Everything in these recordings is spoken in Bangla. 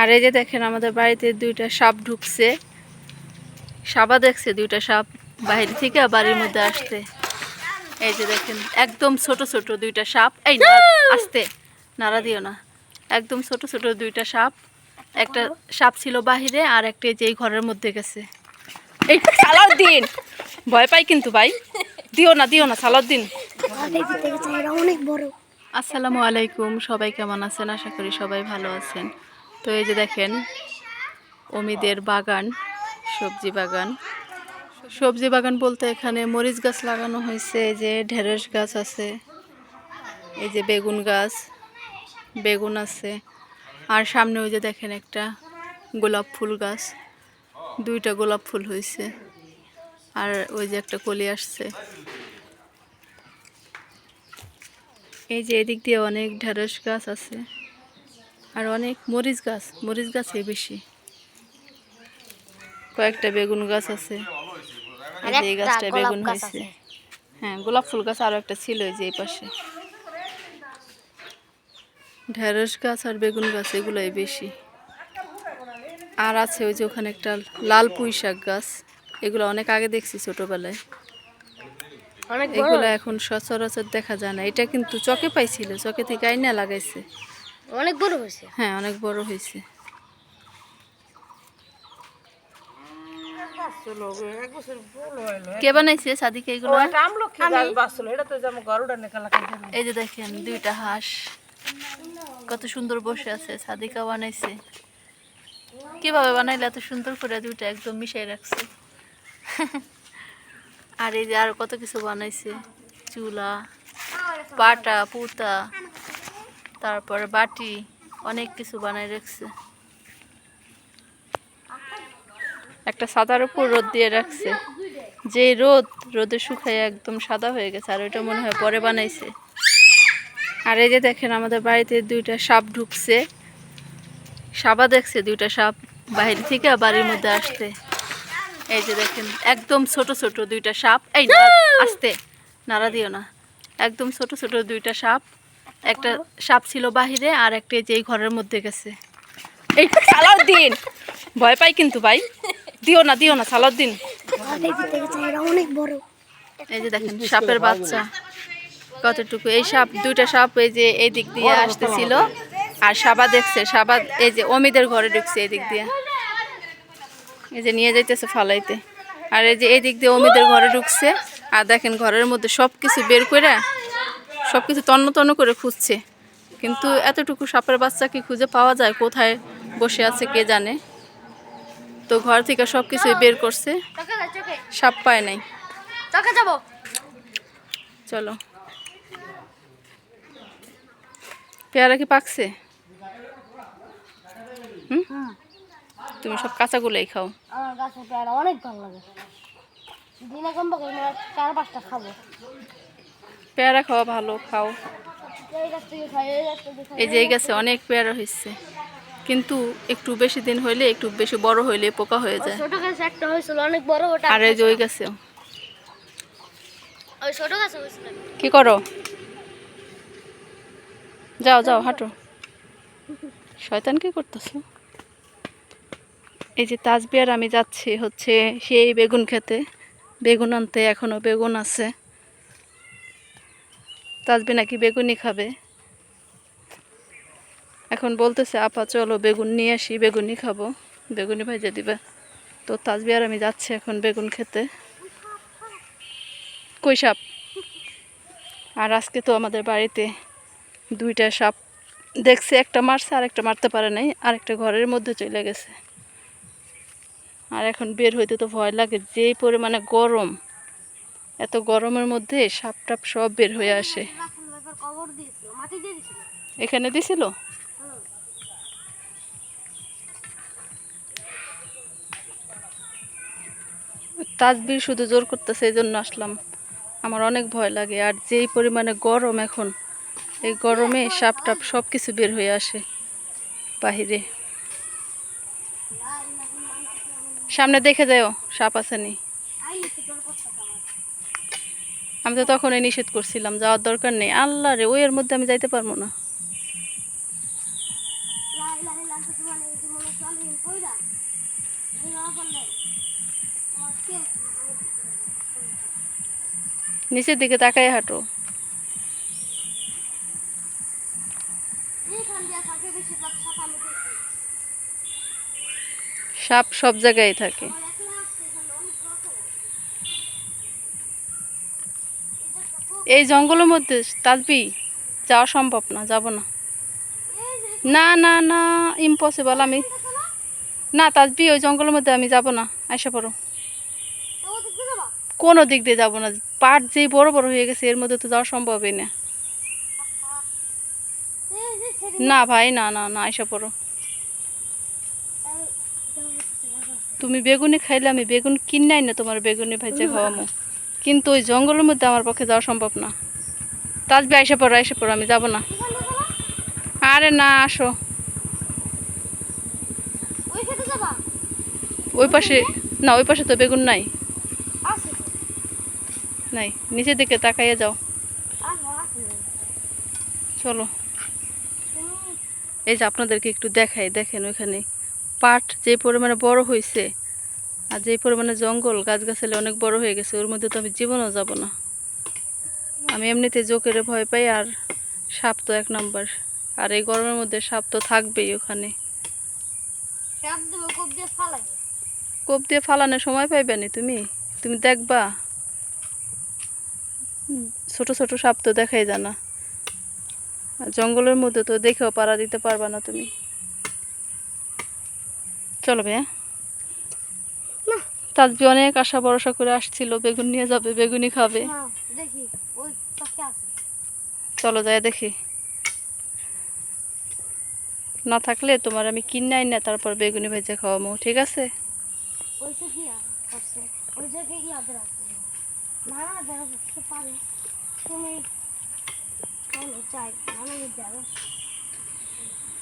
আর এই যে দেখেন আমাদের বাড়িতে দুইটা সাপ ঢুকছে। সাবা দেখছে দুইটা সাপ বাইরে থেকে বাড়ির মধ্যে আসতে এই যে দেখেন একদম ছোট ছোট দুইটা সাপ। এই না আসতে নাড়া দিও না। একদম ছোট ছোট দুইটা সাপ। একটা সাপ ছিল বাহিরে আর একটা যে ঘরের মধ্যে গেছে। এই সালার দিন ভয় পাই কিন্তু ভাই। দিও না দিও না সালার দিন অনেক বড়। আসসালামু আলাইকুম সবাই কেমন আছেন? আশা করি সবাই ভালো আছেন। তো এই যে দেখেন, অমিদের বাগান, সবজি বাগান। সবজি বাগান বলতে এখানে মরিচ গাছ লাগানো হয়েছে, এই যে ঢেঁড়স গাছ আছে, এই যে বেগুন গাছ, বেগুন আছে। আর সামনে ওই যে দেখেন একটা গোলাপ ফুল গাছ, দুইটা গোলাপ ফুল হয়েছে। আর ওই যে একটা কলি আসছে। এই যে এদিক দিয়ে অনেক ঢেঁড়স গাছ আছে। আর অনেক মরিচ গাছ মরিচ গাছে বেশি। কয়েকটা বেগুন গাছ আছে। এই গাছটা বেগুন হয়েছে। হ্যাঁ গোলাপ ফুল গাছ আরও একটা ছিল যে এই পাশে। ঢেঁড়স গাছ আর বেগুন গাছ এগুলোই বেশি। আর আছে ওই যে ওখানে একটা লাল পুঁই শাক গাছ। এগুলো অনেক আগে দেখছি ছোটোবেলায়। এগুলো এখন সচরাচর দেখা যায় না। এটা কিন্তু চকে পাইছিল চকে থেকে আইনা লাগাইছে। অনেক বড় হয়েছে। হ্যাঁ অনেক বড় হয়েছে। কে বানাইছে সাদিকে এগুলো? এই যে দেখেন দুইটা হাঁস। কত সুন্দর বসে আছে সাদিকা বানাইছে। কীভাবে বানাইলে এত সুন্দর করে দুইটা একদম মিশাই রাখছে। আর এই যে আর কত কিছু বানাইছে চুলা পাটা পুতা। তারপরে বাটি, অনেক কিছু বানাই রাখছে। একটা সাদার উপর রোদ দিয়ে রাখছে। যে রোদ, রোদে শুকায় একদম সাদা হয়ে গেছে, আর ওইটা মনে হয় পরে বানাইছে। আর এই যে দেখেন, আমাদের বাড়িতে দুইটা সাপ ঢুকছে। সাবা দেখছে দুইটা সাপ বাইরে থেকে বাড়ির মধ্যে আসতে। এই যে দেখেন, একদম ছোট ছোট দুইটা সাপ। এই আসতে, নাড়া দিও না। একদম ছোট ছোট দুইটা সাপ। একটা সাপ ছিল বাহিরে আর একটা এই যে এই ঘরের মধ্যে গেছে। এই সালার দিন ভয় পাই কিন্তু ভাই। দিও না দিও না সালার দিন অনেক বড়। এই যে দেখেন সাপের বাচ্চা। কতটুকু? এই সাপ দুইটা সাপ এই যে এই দিক দিয়ে আসতেছিল। আর সাবা দেখছে সাবা এই যে অমিদের ঘরে ঢুকছে এই দিক দিয়ে। এই যে নিয়ে যাইতেছে ফালাইতে। আর এই যে এই দিক দিয়ে অমিদের ঘরে ঢুকছে। আর দেখেন ঘরের মধ্যে সব কিছু বের করে সব কিছু তন্ন তন্ন করে খুঁজছে। কিন্তু এতটুকু সাপের বাচ্চা কি খুঁজে পাওয়া যায়? কোথায় বসে আছে কে জানে? তো ঘর থেকে সব কিছুই বের করছে। সাপ পায় নাই। যাব। চলো। পেয়ারা কি পাকছে? তুমি সব কাঁচাগুলোই খাও। গাছের পেয়ারা অনেক ভালো লাগে। দিনে কম চার পাঁচটা খাব। পেয়ারা খাওয়া ভালো খাও। এই যে এই গাছে অনেক পেয়ারা হয়েছে। কিন্তু একটু বেশি দিন হইলে একটু বেশি বড় হইলে পোকা হয়ে যায়। ছোট গাছ একটা হয়েছিল অনেক বড় ওটা আর এই যে ওই গাছেও ওই ছোট গাছ হয়েছিল। কি করো? যাও যাও হাঁটো। শয়তান কি করতেছো? এই যে তাজবিয়ার আমি যাচ্ছি হচ্ছে সেই বেগুন খেতে। বেগুন আনতে এখনও বেগুন আছে। তাজবি নাকি বেগুনই খাবে? এখন বলতেছে, আপা, চলো বেগুন নিয়ে আসি, বেগুনই খাব। বেগুনি ভাজা দিবে। তো তাজবি আর আমি যাচ্ছি এখন বেগুন খেতে। কই সাপ? আর আজকে তো আমাদের বাড়িতে দুইটা সাপ। দেখছে, একটা মারছে আর একটা মারতে পারে নাই আর একটা ঘরের মধ্যে চলে গেছে। আর এখন বের হইতে তো ভয় লাগে, যেই পরিমাণে গরম। এত গরমের মধ্যে সাপ টাপ সব বের হয়ে আসে। এখানে দিছিল? তাজবির শুধু জোর করতেছে এই জন্য আসলাম। আমার অনেক ভয় লাগে আর যেই পরিমাণে গরম এখন এই গরমে সাপ টাপ সব কিছু বের হয়ে আসে বাহিরে। সামনে দেখে যাও সাপ আছে নি। আমি তো তখনই নিষেধ করছিলাম, যাওয়ার দরকার নেই। আল্লাহ রে, ওই এর মধ্যে আমি যাইতে পারব না। নিচের দিকে তাকাই হাঁটো। সাপ সব জায়গায় থাকে আমার একলা আসছে এখানে অনেক রকম এটা একটা খুব এই জঙ্গলের মধ্যে তাজবি যাওয়া সম্ভব না, যাব না। না না না ইম্পসিবল আমি না, তাজবি ওই জঙ্গলের মধ্যে আমি যাব না, আইসা পড়ো। কোনো দিক দিয়ে যাব না পাট যেই বড় বড় হয়ে গেছে, এর মধ্যে তো যাওয়া সম্ভবই না। না ভাই, না না না, আইসা পড়ো। তুমি বেগুনি খাইলে আমি বেগুন কিনাই না তোমার বেগুনি ভাইজা খাওয়ামো। কিন্তু ওই জঙ্গলের মধ্যে আমার পক্ষে যাওয়া সম্ভব না। তাজবি আইসা পড়ো আইসা পড়ো আমি যাব না। আরে না আসো। ওই পাশে না ওই পাশে তো বেগুন নাই। নাই নিচের দিকে তাকাইয়ে যাও। চলো। এই যে আপনাদেরকে একটু দেখাই দেখেন ওইখানে পাট যে পরিমাণে বড় হয়েছে আর যে পরিমাণে জঙ্গল গাছগাছালি অনেক বড় হয়ে গেছে ওর মধ্যে তো আমি জীবনও যাব না। আমি এমনিতে জোকের ভয় পাই আর সাপ তো এক নাম্বার। আর এই গরমের মধ্যে সাপ তো থাকবেই ওখানে। কোপ দিয়ে ফালাই। কোপ দিয়ে ফালানোর সময় পাইবে না তুমি? তুমি দেখবা। ছোট ছোট সাপ তো দেখাই জানা আর জঙ্গলের মধ্যে তো দেখেও পাড়া দিতে পারবা না তুমি। চলো ভাইয়া। তাজবি অনেক আশা ভরসা করে আসছিল বেগুন নিয়ে যাবে বেগুনি খাবে। আছে। চলো যাই দেখি। না থাকলে তোমার আমি কিনাই না তারপর বেগুনি ভেজে খাওয়াবো ঠিক আছে?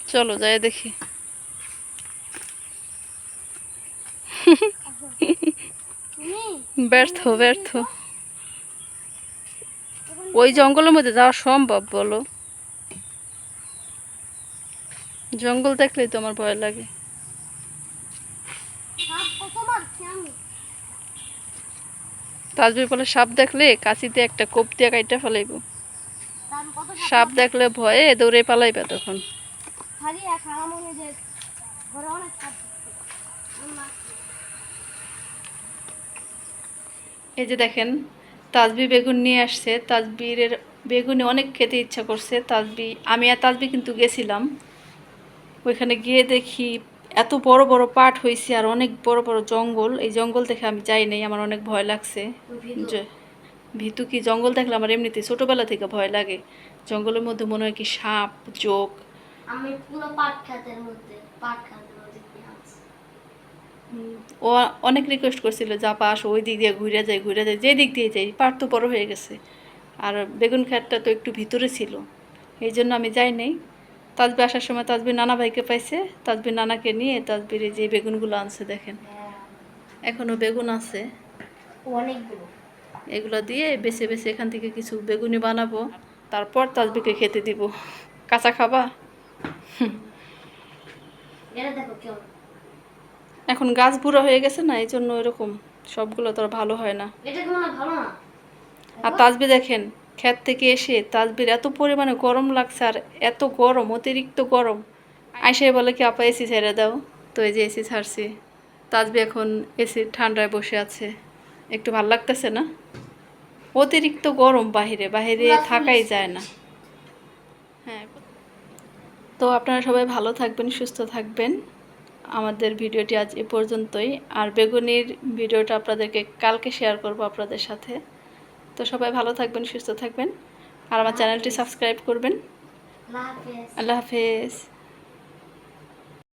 চলো আমি দেখো। ব্যর্থ ব্যর্থ। ওই জঙ্গলের মধ্যে যাওয়া সম্ভব, বলো। জঙ্গল দেখলেই তো আমার ভয় লাগে। সাপ কত মারছি আমি তাজবি বলে সাপ দেখলে কাঁচিতে একটা কোপ দিয়ে কাইটা ফেলাইব। সাপ দেখলে ভয়ে দৌড়ে পালাইবে তখন খালি এক হারা মনে যে ঘরে অনেক সাপ দেখছি। আমি মারছি। এই যে দেখেন তাজবি বেগুন নিয়ে আসছে। তাজবিরের বেগুনে অনেক খেতে ইচ্ছা করছে। তাজবি আমি আর তাজবি কিন্তু গেছিলাম। ওইখানে গিয়ে দেখি এত বড় বড় পাট হয়েছে আর অনেক বড় বড় জঙ্গল। এই জঙ্গল দেখে আমি যাই নাই আমার অনেক ভয় লাগছে। ভিতু? কি জঙ্গল দেখলে আমার এমনিতে ছোটোবেলা থেকে ভয় লাগে। জঙ্গলের মধ্যে মনে হয় কি সাপ চোখ আমি পুরো পাট খাতের মধ্যে পাট ও অনেক রিকোয়েস্ট করছিল যা পাস ওই দিক দিয়ে ঘুরে যায় ঘুরে যায় যে দিক দিয়ে যাই পাট তো বড় হয়ে গেছে। আর বেগুন ক্ষেতটা তো একটু ভিতরে ছিল। এই জন্য আমি যাই নাই। তাজবি আসার সময় তাজবির নানা ভাইকে পাইছে। তাজবির নানাকে নিয়ে তাজবির যে বেগুনগুলো আনছে দেখেন। এখনও বেগুন আছে। অনেকগুলো। এগুলো দিয়ে বেছে বেছে এখান থেকে কিছু বেগুনি বানাবো। তারপর তাজবিকে খেতে দিব। কাঁচা খাবা? দেখো এখন গাছ বুড়ো হয়ে গেছে না এই জন্য এরকম সবগুলো তো আর ভালো হয় না। আর তাজবি দেখেন ক্ষেত থেকে এসে তাজবির এত পরিমাণে গরম লাগছে আর এত গরম অতিরিক্ত গরম। আইসে বলে কি আপা এসি ছেড়ে দাও। তো এই যে এসি ছাড়ছি। তাজবি এখন এসি ঠান্ডায় বসে আছে। একটু ভালো লাগতেছে না? অতিরিক্ত গরম বাহিরে বাহিরে থাকাই যায় না। হ্যাঁ। তো আপনারা সবাই ভালো থাকবেন সুস্থ থাকবেন। আমাদের ভিডিওটি আজ এ পর্যন্তই। আর বেগুনির ভিডিওটা আপনাদেরকে কালকে শেয়ার করব আপনাদের সাথে। তো সবাই ভালো থাকবেন সুস্থ থাকবেন। আর আমার চ্যানেলটি সাবস্ক্রাইব করবেন। আল্লাহ হাফেজ।